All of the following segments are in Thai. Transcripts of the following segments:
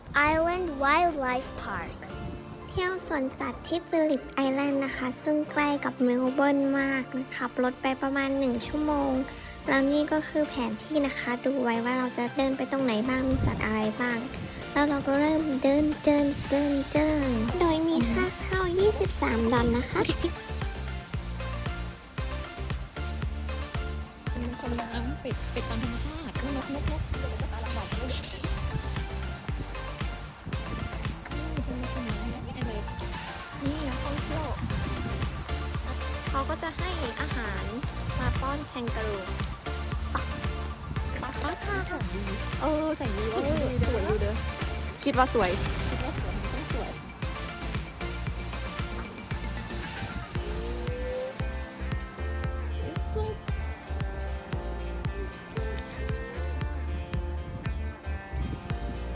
Phillip Island Wildlife Park เที่ยวสวนสัตว์ที่ฟิลิปไอแลนด์นะคะ ซึ่งใกล้กับเมลเบิร์นมากขับรถไปประมาณ 1 ชั่วโมง แล้วนี่ก็คือแผนที่นะคะ ดูไว้ว่าเราจะเดินไปตรงไหนบ้าง มีสัตว์อะไรบ้าง แล้วเราก็เริ่มเดินเดินเดินเดินโดยมีค่าเข้า 23 ดอลนะคะมันคนน้ำเป็ดเป็ดตามธรรมชาตินกนกนกนกเดี๋ยวจะตาลำบากเลย เขาก็จะให้อาหารมาป้อนแคนกรูปาค่ะเออใส่ดีว่าสวยอยู่เด้อคิดว่าสวยคิดว่าสวยต้องสวย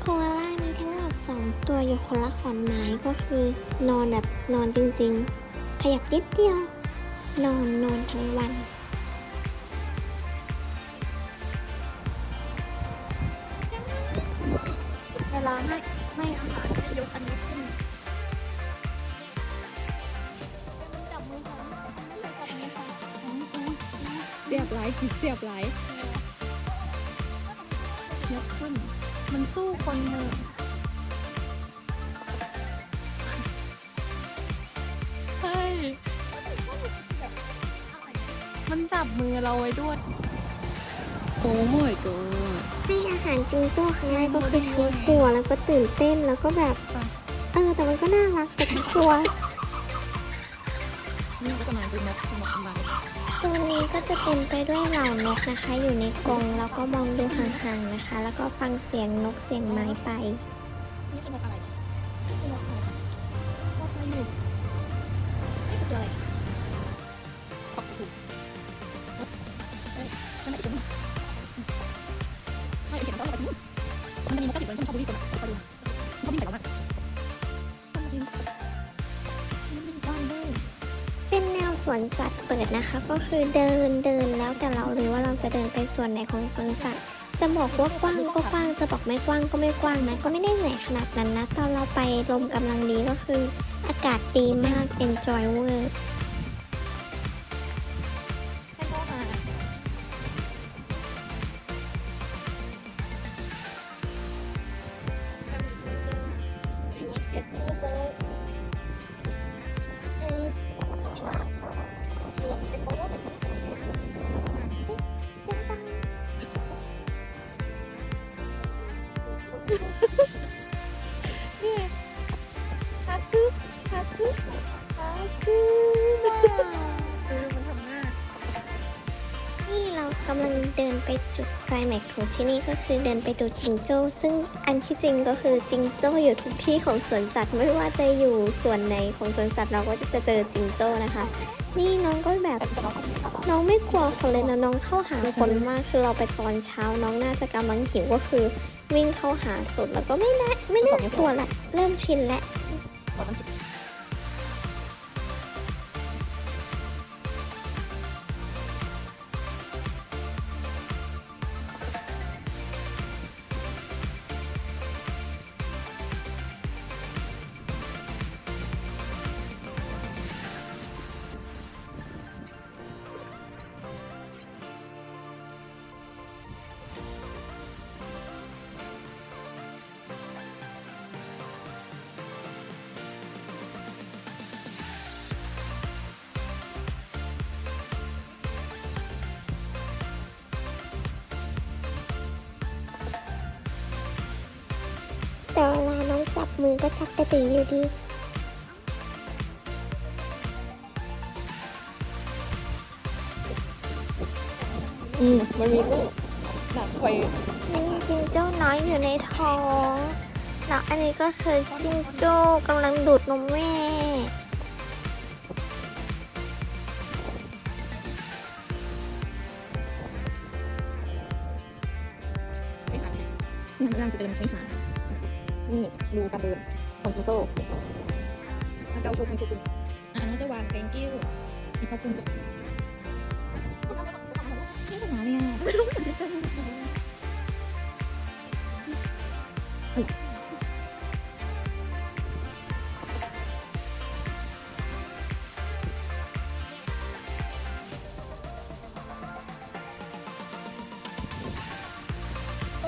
โคอาล่ามีทั้งหมด2ตัวอยู่คนละขอนไม้ก็คือนอนแบบนอนจริง ๆ ขยับนิดเดียว นอนนอนทั้งวัน เวลาให้ให้อาหารจะยกอันนี้ขึ้นจับมือเขาจับมือเขาเสียบไหลเสียบไหลยกขึ้น มันสู้คนเถอ มันจับมือเราไว้ด้วยโอ้ยก็ให้อาหารจิงโจ้ครั้งแรกก็คือทั้งกลัวแล้วก็ตื่นเต้นแล้วก็แบบเออแต่มันก็น่ารักแต่ก็กลัวนี่ก็จะมาเป็นนกนกอะไรโซนนี้ก็จะเต็มไปด้วยเหล่านกนะคะ อยู่ในกรงแล้วก็มองดูห่างๆนะคะ แล้วก็ฟังเสียงนกเสียงไม้ไปนี่คือนกอะไร สวนสัตว์เปิดนะคะ ก็คือเดินเดินแล้วแต่เราเลยว่าเราจะเดินไปส่วนไหนของสวนสัตว์ จะบอกว่ากว้างก็กว้างจะบอกไม่กว้างก็ไม่กว้างนะก็ไม่ได้เหนื่อยขนาดนั้นนะตอนเราไปลมกำลังดีก็คือ อากาศดีมาก enjoy เวอร์ 같아요. ำลังเดินไปจุดไคลแม็กของที่นี่ก็คือเดินไปดูจิงโจ้ ซึ่งอันที่จริงก็คือจิงโจ้อยู่ทุกที่ของสวนสัตว์ไม่ว่าจะอยู่ส่วนไหนของสวนสัตว์เราก็จะเจอจิงโจ้นะคะ นี่น้องก็แบบน้องไม่กลัวคนเลยนะน้องเข้าหาคนมากคือเราไปตอนเช้าน้องน่าจะกำลังหิวก็คือวิ่งเข้าหาสุดแล้วก็ไม่ได้ไม่ได้กลัวละเริ่มชินแล้ว มือก็จับกระตืออยู่ดี อืมมันมีลูกหนักไฟนี่จิงโจ้น้อยอยู่ในท้องแล้วอันนี้ก็คือจิงโจ้กำลังดูดนมแม่ใช้หางเนี่ยนี่มันร่างจะเดินใช้หาง นี่ดูการเดินของจิงโจ้มันจะเอาโชว์เป็นจุดๆอะอันนี้จะวางแกงกิ้วมีข้าวปุ้นด้วยนี่เป็น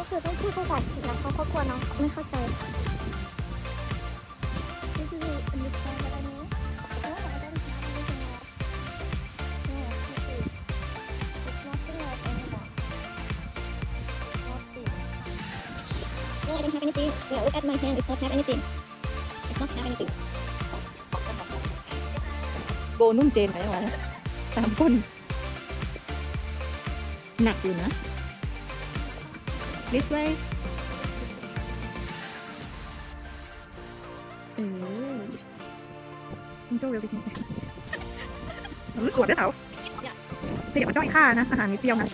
หมาเนี่ยเฮ้ยเขาก็กลัวน้องไม่เข้าใจค่ะ This is understand what I mean? No, I don't understand. No, this is it's nothing like anymore. Nothing. No, I don't have anything. Yeah, look at my hand. It's not have anything. It's not have anything. โบนุ่มเจนไปแล้ววะสามคน หนักอยู่นะ this way เออมันก็เร็วไปหน่อยหรือสวนด้วยเสาเดี๋ยวมันด้อยค่านะ อาหารนิดเดียวนะ